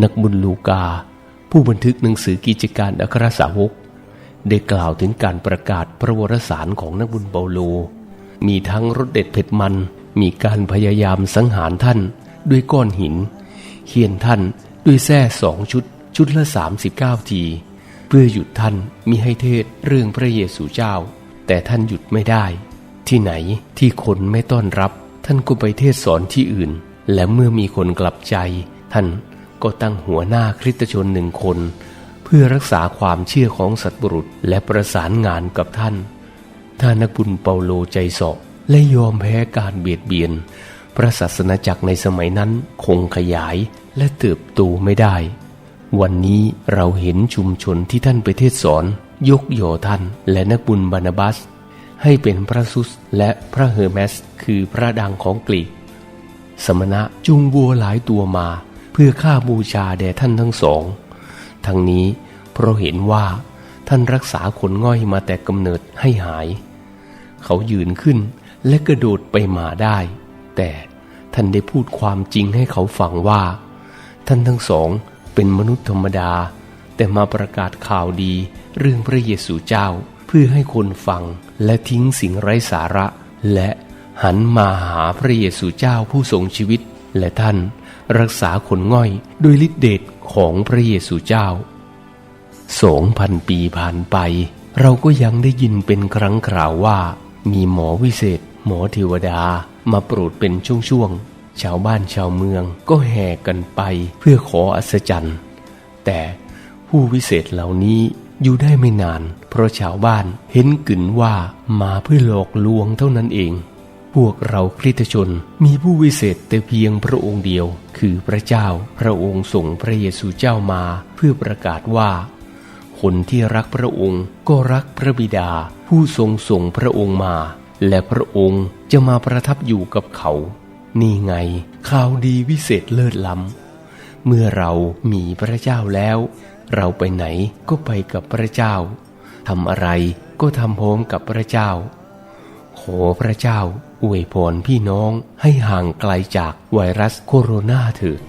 นักบุญลูกา ผู้บันทึกหนังสือกิจการอัครสาวก ได้กล่าวถึงการประกาศพระวรสารของนักบุญเปาโล มีทั้งรสเด็ดเผ็ดมัน มีการพยายามสังหารท่านด้วยก้อนหินเขียนท่านด้วยแส้สองชุดชุดละสามสิบเก้าที เพื่อหยุดท่านมิให้เทศเรื่องพระเยซูเจ้า แต่ท่านหยุดไม่ได้ ที่ไหนที่คนไม่ต้อนรับ ท่านก็ไปเทศสอนที่อื่น และเมื่อมีคนกลับใจ ท่าน ก็ตั้งหัวหน้าคริสตชนหนึ่งคน เพื่อรักษาความเชื่อของสัตว์บุรุษและประสานงานกับท่าน ถ้านักบุญเปาโลใจสาะและยอมแพ้การเบียดเบียน พระศาสนาจักรในสมัยนั้นคงขยายและเติบโตไม่ได้ วันนี้เราเห็นชุมชนที่ท่านไปเทศสอน ยกโยท่านและนักบุญบานาบัส ให้เป็นพระซุสและพระเฮอร์เมส คือพระดังของกรีก สมณะจุงวัวหลายตัวมา เพื่อฆ่าบูชาแด่ท่านทั้งสอง ทั้งนี้เพราะเห็นว่าท่านรักษาขนง่อยมาแต่กำเนิดให้หาย เขายืนขึ้นและกระโดดไปมาได้ แต่ท่านได้พูดความจริงให้เขาฟังว่า ท่านทั้งสองเป็นมนุษย์ธรรมดา แต่มาประกาศข่าวดีเรื่องพระเยซูเจ้าเพื่อให้คนฟังและทิ้งสิ่งไร้สาระ และหันมาหาพระเยซูเจ้าผู้ทรงชีวิตและท่าน รักษาขนง่อยโดยฤทธิเดชของพระเยซูเจ้าสองพันปีผ่านไป เราก็ยังได้ยินเป็นครั้งคราวว่า มีหมอวิเศษ หมอเทวดามาโปรดเป็นช่วงๆชาวบ้านชาวเมืองก็แห่กันไปเพื่อขออัศจรรย์แต่ผู้วิเศษเหล่านี้อยู่ได้ไม่นาน เพราะชาวบ้านเห็นกึ่นว่ามาเพื่อหลอกลวงเท่านั้นเอง พวกเราคริสตชนมีผู้วิเศษแต่เพียงพระองค์เดียว คือพระเจ้า พระองค์ส่งพระเยซูเจ้ามาเพื่อประกาศว่า คนที่รักพระองค์ก็รักพระบิดา ผู้ทรงส่งพระองค์มา และพระองค์จะมาประทับอยู่กับเขา นี่ไงข่าวดีวิเศษเลิศล้ำ เมื่อเรามีพระเจ้าแล้ว เราไปไหนก็ไปกับพระเจ้าทำอะไรก็ทำพร้อมกับพระเจ้า ขอพระเจ้า อวยพรพี่น้องให้ห่างไกลจากไวรัสโคโรนาเถิด